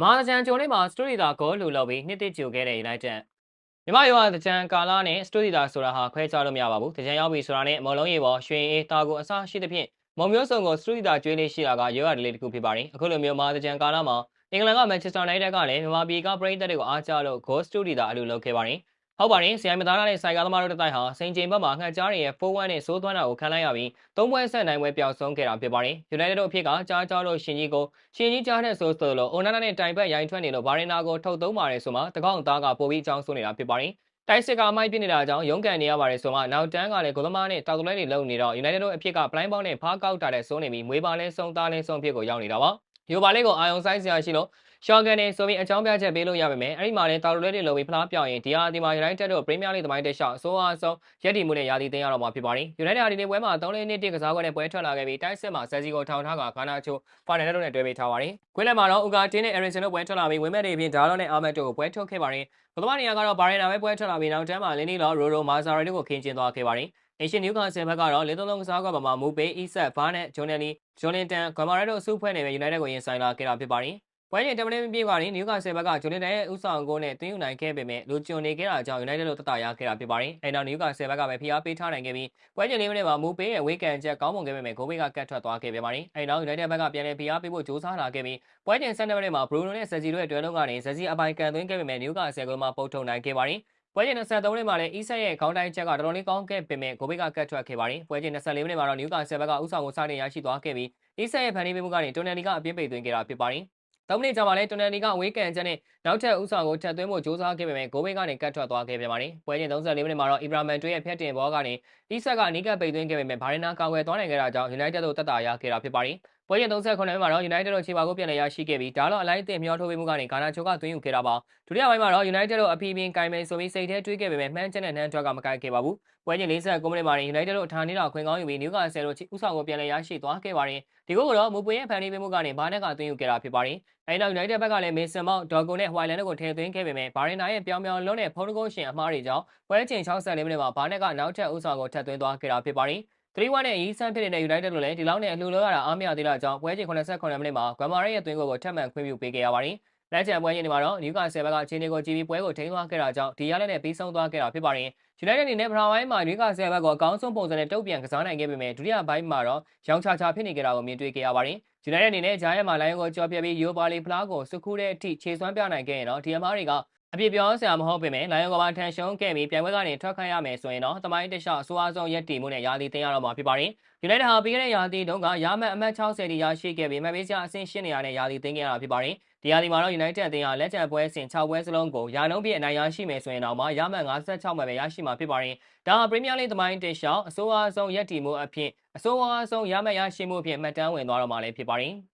မာသကြံဂျုံလေးမှာစတူဒီတာဂိုးလူလောက်ပြီးနှစ်တိကျိုခဲ့တဲ့ United မြမရောသကြံကာလာနဲ့စတူဒီတာဆိုတာဟာခွဲခြားလို့မရပါဘူး။သကြံရောက်ပြီဆိုတာနဲ့မလုံးရေပေါ်ရွှေအေးတာကိုအစားရှိသဖြင့်မုံမျိုးစုံကိုစတူဒီတာကျွေးလေးရှိတာကရောရဒလေးတစ်ခုဖြစ်ပါတယ်။အခုလိုမျိုးမာသကြံကာလာမှာအင်္ဂလန်ကမန်ချက်စတာယူနိုက်တက်ကလည်းမြန်မာပြည်ကပရိသတ်တွေကိုအားကျလို့ဂိုးစတူဒီတာအလူလုပ်ခဲ့ပါတယ်။ ဟုတ်ပါတယ်ဆရာမသားနဲ့ဆိုင်ကားသမားတို့တိုက်ဟာစိန်ချိန်ဘက်မှာငှက်ကြားတွေရဲ့4-1နဲ့စိုးသွမ်းတာကိုခံလိုက်ရပြီးသုံးပွဲဆက်နိုင်ပွဲပျောက်ဆုံးခဲ့တာဖြစ်ပါတယ်။ United တို့အဖြစ်ကကြားကြားလို့ရှင်ကြီးကိုရှင်ကြီးကြားတဲ့ဆိုဆိုလို့အိုနာနာနဲ့တိုင်ဘက်ရိုင်းထွက်နေလို့ဘာရင်နာကိုထုတ်သုံးပါတယ်ဆိုမှတကောက်သားကပိုပြီးအကြောင်းဆိုနေတာဖြစ်ပါတယ်။တိုက်စစ်ကအမိုက်ပြနေတာကြောင့်ရုန်းကန်နေရပါတယ်ဆိုမှနောက်တန်းကလည်းဂိုသမားနဲ့တောက်တလဲတွေလုံနေတော့ United တို့အဖြစ်ကပလိုင်းပေါင်းနဲ့ဖားကောက်တာတဲ့စိုးနေပြီးမွေးပါလဲဆုံးသားလဲဆုံးဖြစ်ကိုရောက်နေတာပါ။ ယူပါလေးကိုအာယုံဆိုင်စရာရှိလို့ရှော့ကန်နေဆိုပြီးအကြောင်းပြချက်ပေးလို့ရပါမယ်အဲ့ဒီမှာလည်းတာလိုလဲတွေလုံပြီးဖလားပြောင်းရင်ဒီဟာဒီမှာ United တို့ Premier League သမိုင်းတက်ရှောက်အစိုးအဆုံးရက်တီမှုနဲ့ယာတီတင်ရတော့မှာဖြစ်ပါတယ် United ဟာဒီနေ့ပွဲမှာ3-2နှစ်တိကစားကွက်နဲ့ပွဲထွက်လာခဲ့ပြီးတိုက်စစ်မှာဆယ်စီကိုထောင်ထားကဂါနာချို Final တို့နဲ့တွဲပေးထားပါတယ်ကွင်းလယ်မှာတော့ Uga Tin နဲ့ Eriksen တို့ပွဲထွက်လာပြီးဝင်းမဲ့တွေအပြင်ဒါလောနဲ့ Ahmed တို့ကိုပွဲထုတ်ခဲ့ပါတယ်ဘယ်လိုမှနေရာကတော့ဘာရင်နာပဲပွဲထွက်လာပြီးနောက်တန်းမှာလင်းနီလော်ရိုရိုမာဇာရီတို့ကိုခင်းကျင်းသွားခဲ့ပါတယ် အရှင်နျူကာဆယ်ဘက်ကတော့လေသုံးလုံးကစားကွက်ပေါ်မှာမူပေအီဆက်ဘာနဲ့ဂျွန်နယ်လီဂျွန်လင်တန်ဂမာရက်တို့အစုဖွဲ့နေပဲ United ကိုရင်ဆိုင်လာခဲ့တာဖြစ်ပါတယ်ပွဲချိန်တမန်မပြေကနေနျူကာဆယ်ဘက်ကဂျိုလင်တန်ရဲ့ဥဆောင်ကိုနဲ့တွင်းယူနိုင်ခဲ့ပေမဲ့လူကျွံနေခဲ့တာကြောင့် United တို့တတရခဲ့တာဖြစ်ပါတယ်။အဲနောက်နျူကာဆယ်ဘက်ကပဲဖိအားပေးထားနိုင်ခဲ့ပြီးပွဲချိန်လေးမိနစ်မှာမူပေးရဲ့ဝေးကန်ချက်ကောင်းမွန်ခဲ့ပေမဲ့ဂိုးဘေးကကတ်ထွက်သွားခဲ့ပြန်ပါတယ်။အဲနောက် United ဘက်ကပြန်လည်ဖိအားပေးဖို့ကြိုးစားလာခဲ့ပြီးပွဲချိန်12မိနစ်မှာ Bruno နဲ့ Sergio တို့ရဲ့တွဲလုံးကနေ Sergio အပိုင်ကန်သွင်းခဲ့ပေမဲ့နျူကာဆယ်ကမှပုတ်ထုတ်နိုင်ခဲ့ပါတယ်။ ပွဲချိန်23မိနစ်မှာလည်း Isak ရဲ့ခေါင်းတိုင်းချက်ကတော်တော်လေးကောင်းခဲ့ပေမဲ့ဂိုးဘေးကကတ်ထွက်ခဲ့ပါတယ်။ပွဲချိန်24မိနစ်မှာတော့နျူကာဆယ်ဘက်ကဥဆောင်ကိုစတင်ရရှိသွားခဲ့ပြီး Isak ရဲ့ဖန်တီးပေးမှုကနေတိုနယ်လီကအပြင်းပိတ်သွင်းခဲ့တာဖြစ်ပါတယ်။၃မိနစ်ကြာမှလည်းတွန်နယ်လီကအဝေးကန်ချက်နဲ့နောက်ထပ်ဥဆောင်ကိုထပ်သွင်းဖို့ကြိုးစားခဲ့ပေမဲ့ဂိုးဘေးကနေကတ်ထွက်သွားခဲ့ပြန်ပါတယ်။ပွဲချိန်34မိနစ်မှာတော့အီဘရာမန်တွဲရဲ့ဖျက်တင်ဘောကနေအီဆက်ကအနီးကပ်ပိတ်သွင်းခဲ့ပေမဲ့ဘာရင်နာကာဝယ်သွားနိုင်ခဲ့တာကြောင့် United တို့တက်တာရခဲ့တာဖြစ်ပါတယ်။ပွဲချိန်38မိနစ်မှာတော့ United တို့ခြေပါကိုပြန်လည်ရရှိခဲ့ပြီးဒါတော့အလိုက်အသင့်မျောထိုးပေးမှုကနေဂါနာချိုကသွင်းယူခဲ့တာပါ။ဒုတိယပိုင်းမှာတော့ United တို့အပီပင်ကင်မယ်ဆိုပြီးစိတ်ထဲတွေးခဲ့ပေမဲ့မှန်းချက်နဲ့နှမ်းထွက်ကမကိုက်ခဲ့ပါဘူး။ပွဲချိန်49မိနစ်မှာ United တို့အထာနေတာခွင်ကောင်းယူပြီးနျူကာဆယ်တို့ဥဆောင်ကိုပြန်လည်ရရှိသွားခဲ့ပါတယ်။ဒီကိုကတော့မူပွေရဲ့ဖန်တီးပေးမှုကနေဘာနက်ကသွင်းယူခဲ့တာဖြစ်ပါတယ်။အဲဒီနောက် United ဘက်ကလည်းမေဆန်မောက်ဒေါ်ဂွန်နဲ့ဟွိုင်လန်တို့ကိုထည့်သွင်းခဲ့ပေမဲ့ဘာရင်နာရဲ့ပြောင်ပြောင်လုံးနဲ့ဖုန်းကုန်းရှင်အမှားတွေကြောင့်ပွဲချိန်64မိနစ်မှာဘာနက်ကနောက်ထပ်ဥဆောင်ကိုထပ်သွင်းသွားခဲ့တာဖြစ်ပါတယ်။ 3-1နဲ့ရီဆန်ဖြစ်နေတဲ့ United တို့လည်းဒီလောက်နဲ့အလှူလို့ရတာအားမရသေးတာကြောင့်ပွဲချိန်89မိနစ်မှာဂွမ်မာရဲရဲ့သွင်းကိုကိုထပ်မံခွင့်ပြုပေးခဲ့ရပါတယ်။လက်ချန်ပွဲချိန်တွေမှာတော့နျူကာဆယ်ဘက်ကအခြေအနေကိုကြည့်ပြီးပွဲကိုထိန်းသွားခဲ့တာကြောင့်ဒီရလက်နဲ့ပြီးဆုံးသွားခဲ့တာဖြစ်ပါတယ်။ United အနေနဲ့ပထမပိုင်းမှာနျူကာဆယ်ဘက်ကိုအကောင်းဆုံးပုံစံနဲ့တုံ့ပြန်ကစားနိုင်ခဲ့ပေမဲ့ဒုတိယပိုင်းမှာတော့ရောင်ချာချာဖြစ်နေကြတာကိုမြင်တွေ့ခဲ့ရပါတယ်။ United အနေနဲ့ဂျားရဲမှာလိုင်းကိုကြော်ပြပြီးယူပါလီဖလားကိုစုခုတဲ့အထိခြေစွမ်းပြနိုင်ခဲ့ရင်တော့ဒီအမားတွေက အပြစ်ပြောစရာမဟုတ်ပေမဲ့လိုင်ယွန်ကပါထန်ရှုံးခဲ့ပြီးပြိုင်ပွဲကနေထွက်ခိုင်းရမယ်ဆိုရင်တော့တမိုင်းတခြားအဆိုးအဆုံးရက်တီမှုနဲ့ယာတီတင်ရတော့မှာဖြစ်ပါတယ်။ United ဟာပြီးခဲ့တဲ့ယာတီတုန်းကရာမတ်အမှတ်60တီရရှိခဲ့ပြီးမှတ်ပေးစရာအဆင့်8နေရာနဲ့ယာတီတင်ခဲ့ရတာဖြစ်ပါတယ်။ဒီယာတီမှာတော့ United အသင်းဟာလက်ကျန်ပွဲစဉ်6ပွဲစလုံးကိုယာနှုံးပြည့်အနိုင်ရရှိမယ်ဆိုရင်တော့မှရမတ်56မှတ်ပဲရရှိမှာဖြစ်ပါတယ်။ဒါဟာ Premier League သမိုင်းတခြားအဆိုးအဆုံးရက်တီမှုအဖြစ်အဆိုးအဆုံးရမတ်ရရှိမှုအဖြစ်မှတ်တမ်းဝင်သွားတော့မှာလည်းဖြစ်ပါတယ်။